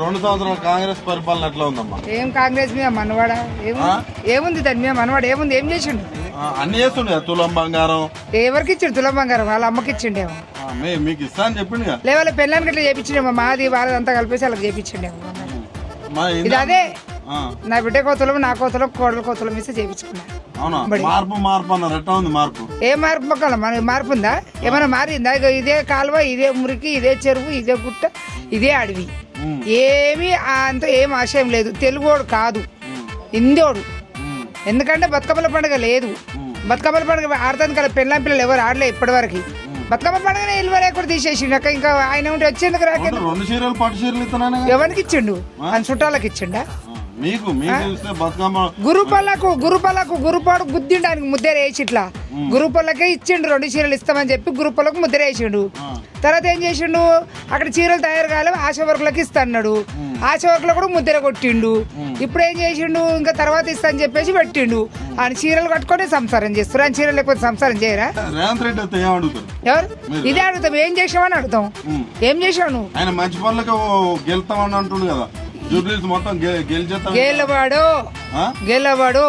రెండు సంవత్సరాల కాంగ్రెస్ పరిపాలన ఎట్లా ఉందమ్మా? ఏం కాంగ్రెస్ మీద మనవాడ? ఏముంది ఏముంది దాని మీద మనవాడ? ఏముంది? ఏం చేసిండు? అన్ని చేస్తుండే తులం బంగారం. ఎవరికి ఇచ్చిండు తులం బంగారం? వాళ్ళ అమ్మకి ఇచ్చిండేమో. మీకు ఇస్తా అని చెప్పిండు లేవాళ్ళ పెళ్ళానికి ఇట్లా చేపించిండేమో? మాది వాళ్ళదంతా కలిపేసి వాళ్ళకి చేపించిండేమో. ఇది అదే. నా బిడ్డ కోతలం నా కోతలం కోడల కోతలం వేసి చేపించుకున్నా. అవునా? మార్పు మార్పు అన్నారు. ఎట్లా ఉంది మార్పు? ఏ మార్పు మొక్కల? మన మార్పు ఉందా? ఏమైనా మారిందా? ఇదే కాలువ ఇదే మురికి ఇదే చెరువు ఇదే గుట్ట ఇదే అడవి. ఏమీ అంత ఏం ఆశయం లేదు. తెలుగోడు కాదు. హిందోడు ఎందుకంటే బతుకమ్మల పండుగ లేదు. బతుకమ్మల పండుగ ఆడతాను కదా పెళ్ళాం పిల్లలు ఎవరు ఆడలే ఇప్పటి వరకు బతుకమ్మ పండుగనే ఇల్లు లేకుండా తీసేసిండు. అక్క ఇంకా ఆయన ఉంటే వచ్చేందుకు రాకే అంటే రెండు చీరలు పట్టు చీరలు ఇస్తున్నానే కదా? ఎవరికి ఇచ్చిండు? అని చుట్టాలకు ఇచ్చిండా? మీకు ఇస్తే గురుపల్లకు గురుపల్లకు గురుపాడు గుద్దిండానికి ముద్దర వేసి ఇట్లా గురుపల్లకే ఇచ్చిండు రెండు చీరలు ఇస్తామని చెప్పి గురుపల్లకు ముద్దర వేసిండు. తర్వాత ఏం చేసిండు? అక్కడ చీరలు తయారు కాలేవు ఆశ వర్కులకు ఇస్తాడు ఆశ వర్కులు కూడా ముద్దర కొట్టిండు. ఇప్పుడు ఏం చేసిండు? ఇంకా తర్వాత ఇస్తా అని చెప్పేసి పెట్టిండు. ఆయన చీరలు కట్టుకొని సంసారం చేస్తారు. ఆయన చీరలు లేకపోతే సంసారం చేయరా? ఎవరు? ఇదే అడుగుతాం. ఏం చేసామని అడుగుతాం. ఏం చేసావు నువ్వు? ఆయన మంచి పనులకు గెలుతామని అంటుండు కదా. జూబ్లీస్ మొత్తం గెలిచేస్తాం గేలవాడు? గేలవాడు.